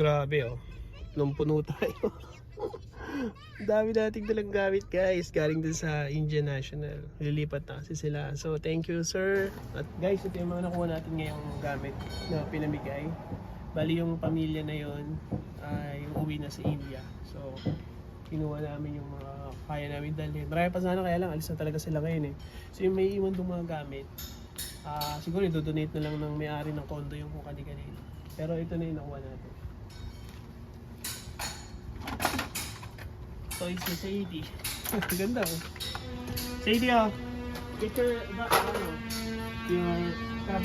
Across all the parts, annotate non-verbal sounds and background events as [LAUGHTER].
Grabe oh. Nung puno tayo. [LAUGHS] Dami nating dalang gamit guys. Galing dun sa Indian National. Lilipat na kasi sila. So thank you sir. At guys, ito yung mga nakuha natin ngayong gamit na pinamigay. Bali yung pamilya na yon ay uwi na sa India. So kinuha namin yung mga kaya namin dalhin. Marami pa sana kaya lang alis na talaga sila ngayon eh. So yung may iwan itong mga gamit, ah siguro i-donate na lang ng may-ari ng condo yung kung kanina. Pero ito na yung nakuha natin. Toys ni Sadie. [LAUGHS] Ganda oh. Sadie oh. Picture ba ano? Your cup.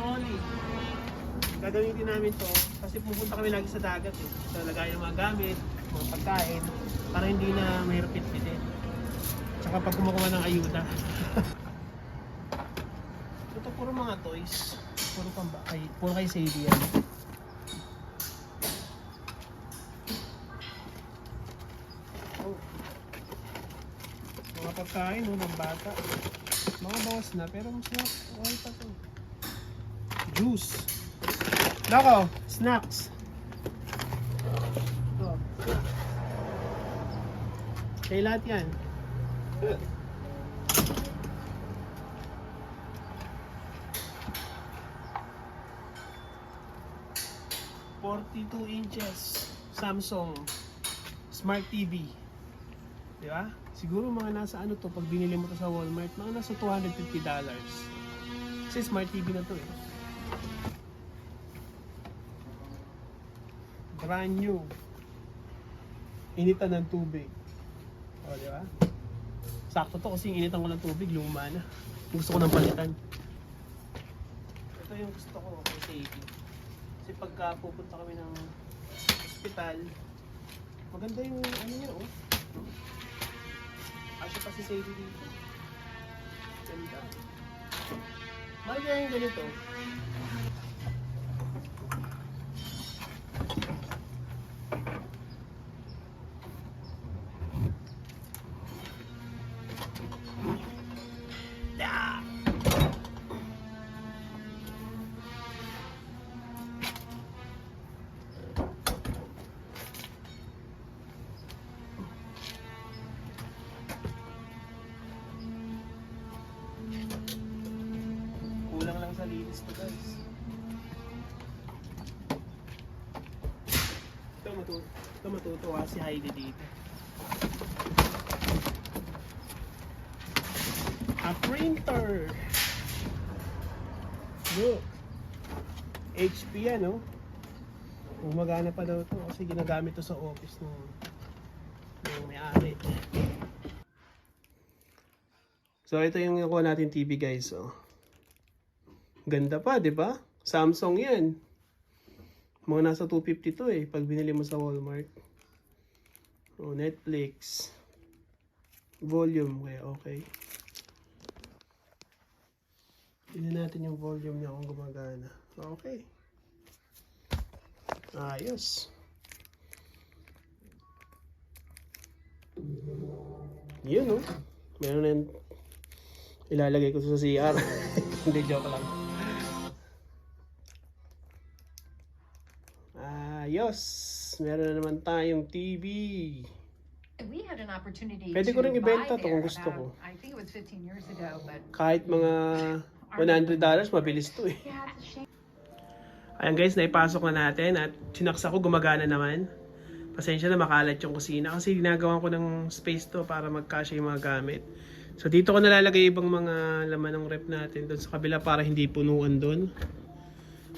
Oli. Gagamitin namin to kasi pupunta kami lagi sa dagat eh. So lagay ng mga gamit, mga pagkain para hindi na mahirap pitpitin. Tsaka pag kumukuha ng ayuda. [LAUGHS] Ito puro mga toys. Puro pang kay, puro kay Sadie yan. Pagkain, no, ng bata. Mga bawas na, pero masarap. Okay pa to. Juice. Nako, snacks. Ito. Kaya lahat yan. Forty-two inches Samsung Smart TV. Di ba? Siguro mga nasa ano to, pag binili mo to sa Walmart, mga nasa $250. Kasi Smart TV na to eh. Brand new. Initan ng tubig. O, di ba? Sakto to kasi initan ko ng tubig, luma na. Gusto ko ng palitan. Ito yung gusto ko kay Sadie. Kasi pagka pupunta kami ng hospital, maganda yung ano niya oh. Sadie dito. Ganda. Yung ganito. Lang sa linis to guys. Ito, matu ito matutuwa si Heidi dito. A printer! Look! HP yan, no? Gumagana pa daw to kasi ginagamit to sa office ng ng may-ari. So ito yung nakuha natin TV guys, oh. Ganda pa, di ba? Samsung yan. Mga nasa 250 to eh, pag binili mo sa Walmart. Oh, Netflix. Volume, kaya okay. Tignan natin yung volume niya kung gumagana. Okay. Ayos. Yun, oh. Meron na ilalagay ko sa CR. [LAUGHS] Hindi, joke lang. Ayos. Meron na naman tayong TV. We had an opportunity Pwede ko rin ibenta to kung gusto ko. about- I think it was 15 years ago, but Kahit mga $100, mabilis to eh. Ayan guys, naipasok na natin at sinaksa ko gumagana naman. Pasensya na makalat yung kusina kasi ginagawa ko ng space to para magkasya yung mga gamit. So dito ko nalalagay ibang mga laman ng rep natin doon sa kabila para hindi punuan doon.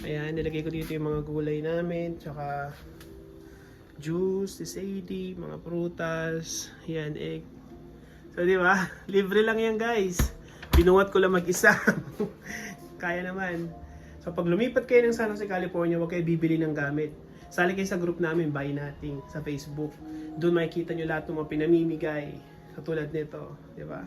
Ayan, nilagay ko dito yung mga gulay namin, tsaka juice, sisady, mga prutas, yan, egg. So di ba? [LAUGHS] Libre lang yan guys. Binuhat ko lang mag-isa. [LAUGHS] Kaya naman. So pag lumipat kayo ng San Jose, California, huwag kayo bibili ng gamit. Sali kayo sa group namin, Buy Nothing, sa Facebook. Doon makikita nyo lahat ng mga pinamimigay. Katulad nito, di ba?